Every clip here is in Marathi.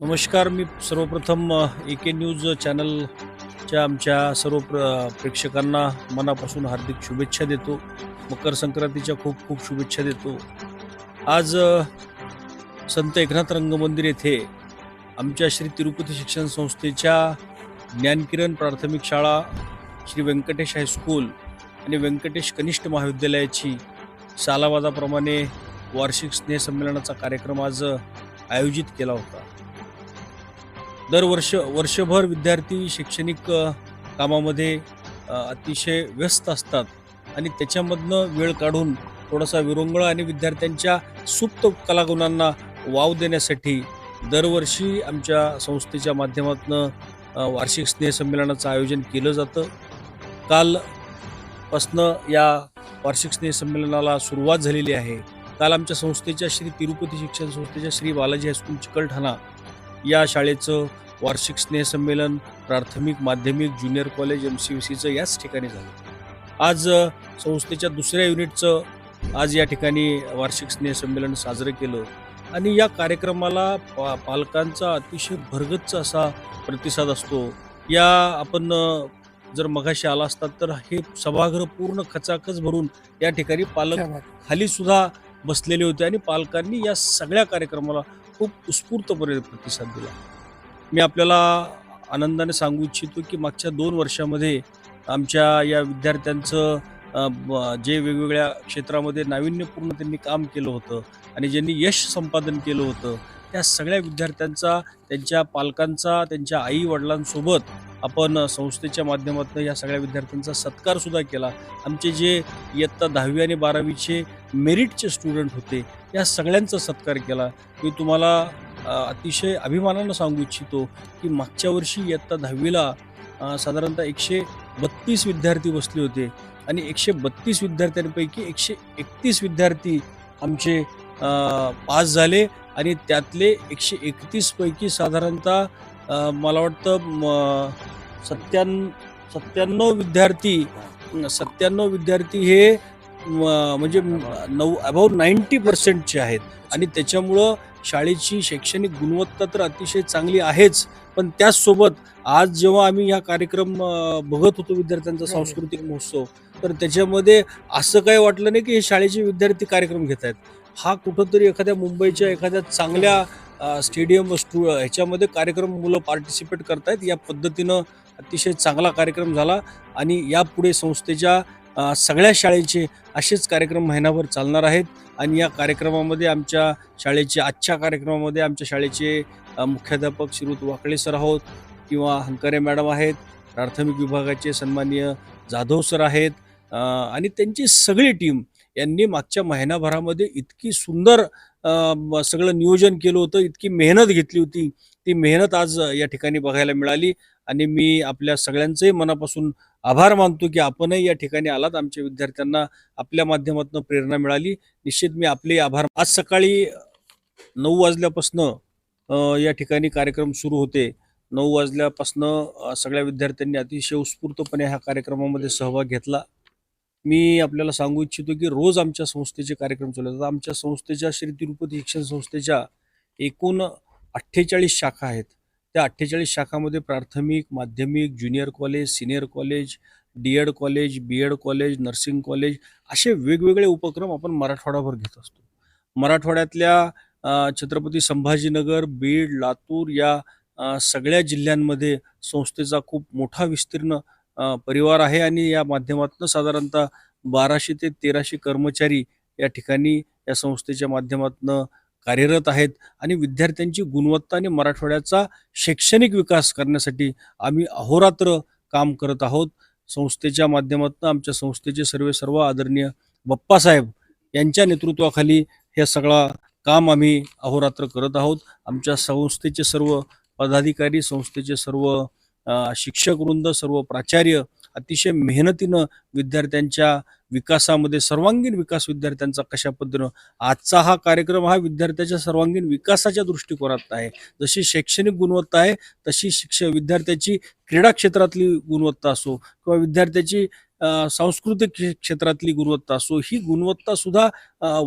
नमस्कार मी सर्वप्रथम ए के न्यूज चॅनलच्या आमच्या सर्व प्र प्रेक्षकांना मनापासून हार्दिक शुभेच्छा देतो. मकर संक्रांतीच्या खूप खूप शुभेच्छा देतो. आज संत एकनाथ रंगमंदिर येथे आमच्या श्री तिरुपती शिक्षण संस्थेच्या ज्ञानकिरण प्राथमिक शाळा श्री व्यंकटेश हायस्कूल आणि व्यंकटेश कनिष्ठ महाविद्यालयाची सालावादाप्रमाणे वार्षिक स्नेहसंमेलनाचा कार्यक्रम आज आयोजित केला होता. दरवर्ष वर्षभर विद्यार्थी शैक्षणिक कामामध्ये अतिशय व्यस्त असतात. आणि त्याच्यामधनं वेळ काढून थोडासा विरंगुळा आणि विद्यार्थ्यांच्या सुप्त कलागुणांना वाव देण्यासाठी दरवर्षी आमच्या संस्थेच्या माध्यमातून वार्षिक स्नेहसंमेलनाचं आयोजन केलं जातं. कालपासनं या वार्षिक स्नेहसंमेलनाला सुरुवात झालेली आहे. काल आमच्या संस्थेच्या श्री तिरुपती शिक्षण संस्थेच्या श्री बालाजी हायस्कूल चिकलठाणा या शाळेचं वार्षिक स्नेहसंमेलन प्राथमिक माध्यमिक junior college M C V सीचं याच ठिकाणी झालं. आज संस्थेच्या दुसऱ्या युनिटचं आज या ठिकाणी वार्षिक स्नेहसंमेलन साजरं केलं आणि या कार्यक्रमाला पा पालकांचा अतिशय भरगच्च असा प्रतिसाद असतो. या आपण जर मगाशी आला असतात तर हे सभागृह पूर्ण खचाखच भरून या ठिकाणी पालक खाली सुद्धा बसलेले होते आणि पालकांनी या सगळ्या कार्यक्रमाला खूप उत्स्फूर्तपणे प्रतिसाद दिला. मी आपल्याला आनंदाने सांगू इच्छितो की मागच्या दोन वर्षामध्ये आमच्या या विद्यार्थ्यांचं जे वेगवेगळ्या क्षेत्रामध्ये नाविन्यपूर्ण त्यांनी काम केलं होतं आणि ज्यांनी यश संपादन केलं होतं त्या सगळ्या विद्यार्थ्यांचा त्यांच्या पालकांचा त्यांच्या आई वडिलांसोबत आपण संस्थेच्या माध्यमातून या सगळ्या विद्यार्थ्यांचा सत्कारसुद्धा केला. आमचे जे इयत्ता दहावी आणि बारावीचे मेरिटचे स्टुडंट होते या सगळ्यांचा सत्कार केला. मी तुम्हाला अतिशय अभिमानानं सांगू इच्छितो की मागच्या वर्षी इयत्ता दहावीला साधारणतः एकशे बत्तीस विद्यार्थी बसले होते आणि एकशे बत्तीस विद्यार्थ्यांपैकी एकशे एकतीस विद्यार्थी आमचे पास झाले आणि त्यातले एकशे एकतीसपैकी साधारणतः मला वाटतं म, सत्त्याण् सत्त्याण्णव विद्यार्थी सत्त्याण्णव विद्यार्थी हे म्हणजे नऊ अबाउट नाईन्टी पर्सेंटचे आहेत. आणि त्याच्यामुळं शाळेची शैक्षणिक गुणवत्ता तर अतिशय चांगली आहेच. पण त्याचसोबत आज जेव्हा आम्ही ह्या कार्यक्रम बघत होतो विद्यार्थ्यांचा सांस्कृतिक महोत्सव तर त्याच्यामध्ये असं काही वाटलं नाही की हे शाळेचे विद्यार्थी कार्यक्रम घेत आहेत हा कुठंतरी एखाद्या मुंबईच्या एखाद्या चांगल्या स्टेडियम स्टू ह्याच्यामध्ये कार्यक्रम मुलं पार्टिसिपेट करतायत. या पद्धतीनं अतिशय चांगला कार्यक्रम झाला आणि यापुढे संस्थेच्या सगळ्या शाळेचे असेच कार्यक्रम महिनाभर चालणार आहेत. आणि या कार्यक्रमामध्ये आमच्या शाळेचे आजच्या कार्यक्रमामध्ये आमच्या शाळेचे मुख्याध्यापक श्रीयुत वाकळे सर आहोत किंवा हंकारे मॅडम आहेत प्राथमिक विभागाचे सन्माननीय जाधव सर आहेत आणि त्यांची सगळी टीम यांनी मागच्या महिनाभरामध्ये इतकी सुंदर सगळं नियोजन केलं होतं. इतकी मेहनत घेतली होती. ती मेहनत आज या ठिकाणी बघायला मिळाली. आणि मी आपल्या सगळ्यांचंही मनापासून आभार मानतो की आपणही या ठिकाणी आलात. आमच्या विद्यार्थ्यांना आपल्या माध्यमातून प्रेरणा मिळाली. निश्चित मी आपले आभार आज सकाळी नऊ वाजल्यापासनं या ठिकाणी कार्यक्रम सुरू होते. नऊ वाजल्यापासनं सगळ्या विद्यार्थ्यांनी अतिशय उत्स्फूर्तपणे ह्या कार्यक्रमामध्ये सहभाग घेतला. मी आपल्याला सांगू इच्छितो की रोज आमच्या संस्थेचे कार्यक्रम चालू असतात आमच्या संस्थेच्या श्री तिरुपती शिक्षण संस्थेच्या एकूण अठ्ठेचाळीस शाखा आहेत. त्या अठ्ठेचाळीस शाखामध्ये प्राथमिक माध्यमिक junior college senior college D Ed college B Ed college nursing college असे वेगवेगळे उपक्रम आपण मराठवाडाभर घेत असतो. मराठवाड्यातल्या छत्रपती संभाजीनगर बीड लातूर या सगळ्या जिल्ह्यांमध्ये संस्थेचा खूप मोठा विस्तीर्ण परिवार आहे आणि या माध्यमातून साधारणतः बाराशे ते तेराशे कर्मचारी या ठिकाणी या संस्थेच्या माध्यमातून कार्यरत आहेत. आणि विद्यार्थ्यांची गुणवत्ता आणि मराठवाड्याचा शैक्षणिक विकास करण्यासाठी आम्ही अहोरात्र काम करत आहोत. संस्थेच्या माध्यमातून आमच्या संस्थेचे सर्व सर्व आदरणीय बप्पासाहेब यांच्या नेतृत्वाखाली हे सगळा काम आम्ही अहोरात्र करत आहोत. आमच्या संस्थेचे सर्व पदाधिकारी संस्थेचे सर्व शिक्षक वृंद सर्व प्राचार्य अतिशय मेहनतीनं विद्यार्थ्यांच्या विकासामध्ये सर्वांगीण विकास विद्यार्थ्यांचा कशा पद्धतीनं आजचा हा कार्यक्रम हा विद्यार्थ्याच्या सर्वांगीण विकासाच्या दृष्टिकोनात आहे. जशी शैक्षणिक गुणवत्ता आहे तशी शिक्ष विद्यार्थ्याची क्रीडा क्षेत्रातली गुणवत्ता असो किंवा विद्यार्थ्याची सांस्कृतिक क्षेत्रातली गुणवत्ता असो ही गुणवत्ता सुद्धा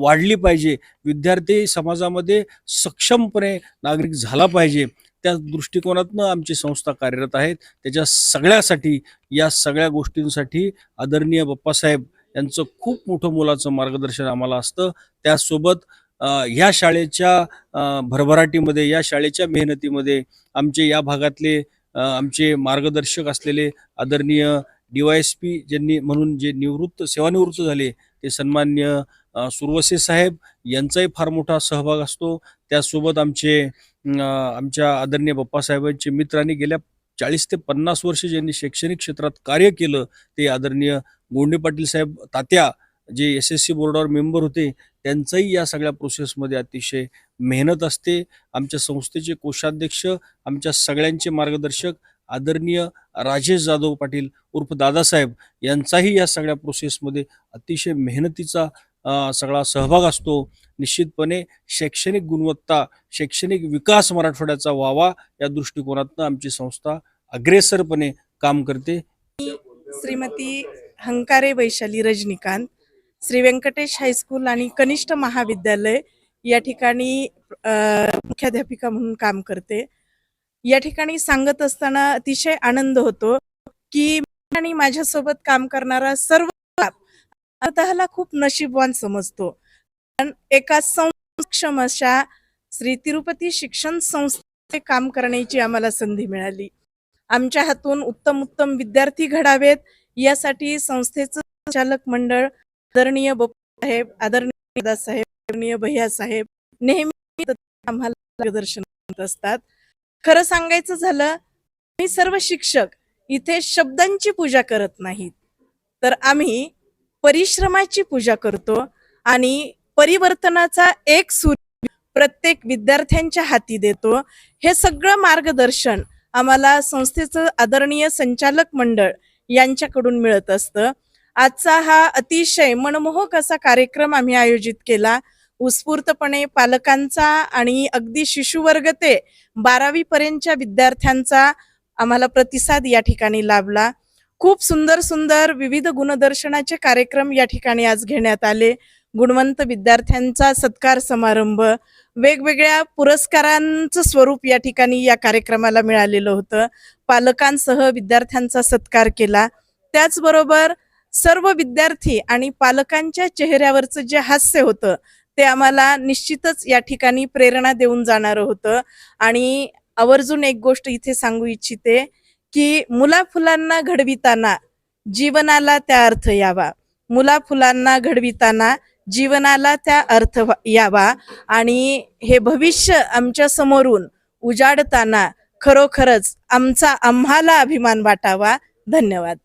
वाढली पाहिजे. विद्यार्थी समाजामध्ये सक्षमपणे नागरिक झाला पाहिजे. त्या दृष्टिकोनातनं आमची संस्था कार्यरत आहेत त्याच्या सगळ्यासाठी या सगळ्या गोष्टींसाठी आदरणीय बाप्पासाहेब यांचं खूप मोठं मोलाचं मार्गदर्शन आम्हाला असतं. त्यासोबत ह्या शाळेच्या भरभराटीमध्ये या शाळेच्या मेहनतीमध्ये आमचे या भागातले आमचे मार्गदर्शक असलेले आदरणीय डी वाय एस पी ज्यांनी म्हणून जे निवृत्त सेवानिवृत्त झाले ते सन्मान्य सुरवसे साहेब यांचाही फार मोठा सहभाग असतो. त्यासोबत आमचे आमच्या आदरणीय बाप्पासाहेबांचे मित्रांनी गेल्या चाळीस ते पन्नास वर्ष ज्यांनी शैक्षणिक क्षेत्रात कार्य केलं ते आदरणीय गोंडे पाटील साहेब तात्या जे एस एस सी बोर्डावर मेंबर होते त्यांचाही या सगळ्या प्रोसेसमध्ये अतिशय मेहनत असते. आमच्या संस्थेचे कोषाध्यक्ष आमच्या सगळ्यांचे मार्गदर्शक आदरणीय राजेश जाधव पाटील उर्फ दादासाहेब यांचाही या सगळ्या प्रोसेसमध्ये अतिशय मेहनतीचा सगळा सहभाग असतो. निश्चितपणे शैक्षणिक गुणवत्ता शैक्षणिक विकास मराठवाड्याचा व्हावा या दृष्टिकोनातनं आमची संस्था अग्रेसरपणे काम करते. श्रीमती हंकारे वैशाली रजनीकांत श्री व्यंकटेश हायस्कूल आणि कनिष्ठ महाविद्यालय या ठिकाणी मुख्याध्यापिका म्हणून काम करते. या ठिकाणी सांगत असताना अतिशय आनंद होतो की आणि माझ्यासोबत काम करणारा सर्व स्वतःला खूप नशीबवान समजतो. कारण एका संक्षम अशा श्री तिरुपती शिक्षण संस्थेचे काम करण्याची आम्हाला संधी मिळाली. आमच्या हातून उत्तम उत्तम विद्यार्थी घडावेत यासाठी संस्थेचं संचालक मंडळ आदरणीय बाप्पा साहेब आदरणीय दादासाहेब आदरणीय भैया साहेब नेहमी आम्हाला मार्गदर्शन करत असतात. खरं सांगायचं झालं मी सर्व शिक्षक इथे शब्दांची पूजा करत नाहीत. तर आम्ही परिश्रमाची पूजा करतो आणि परिवर्तनाचा एक सूर्य प्रत्येक विद्यार्थ्यांच्या हाती देतो. हे सगळं मार्गदर्शन आम्हाला संस्थेचं आदरणीय संचालक मंडळ यांच्याकडून मिळत असतं. आजचा हा अतिशय मनमोहक असा कार्यक्रम आम्ही आयोजित केला. उत्स्फूर्तपणे पालकांचा आणि अगदी शिशुवर्ग ते बारावीपर्यंतच्या विद्यार्थ्यांचा आम्हाला प्रतिसाद या ठिकाणी लाभला. खूप सुंदर सुंदर विविध गुणदर्शनाचे कार्यक्रम या ठिकाणी आज घेण्यात आले. गुणवंत विद्यार्थ्यांचा सत्कार समारंभ वेगवेगळ्या पुरस्कारांचं स्वरूप या ठिकाणी या कार्यक्रमाला मिळालेलं होतं. पालकांसह विद्यार्थ्यांचा सत्कार केला. त्याचबरोबर सर्व विद्यार्थी आणि पालकांच्या चेहऱ्यावरचं जे हास्य होतं ते आम्हाला निश्चितच या ठिकाणी प्रेरणा देऊन जाणारं होतं. आणि आवर्जून एक गोष्ट इथे सांगू इच्छिते की मुला फुलांना घडविताना जीवनाला त्या अर्थ यावा. मुला फुलांना घडविताना जीवनाला त्या अर्थ यावा. आणि हे भविष्य आमच्या समोरून उजाडताना खरोखरच आमचा आम्हाला अभिमान वाटावा. धन्यवाद.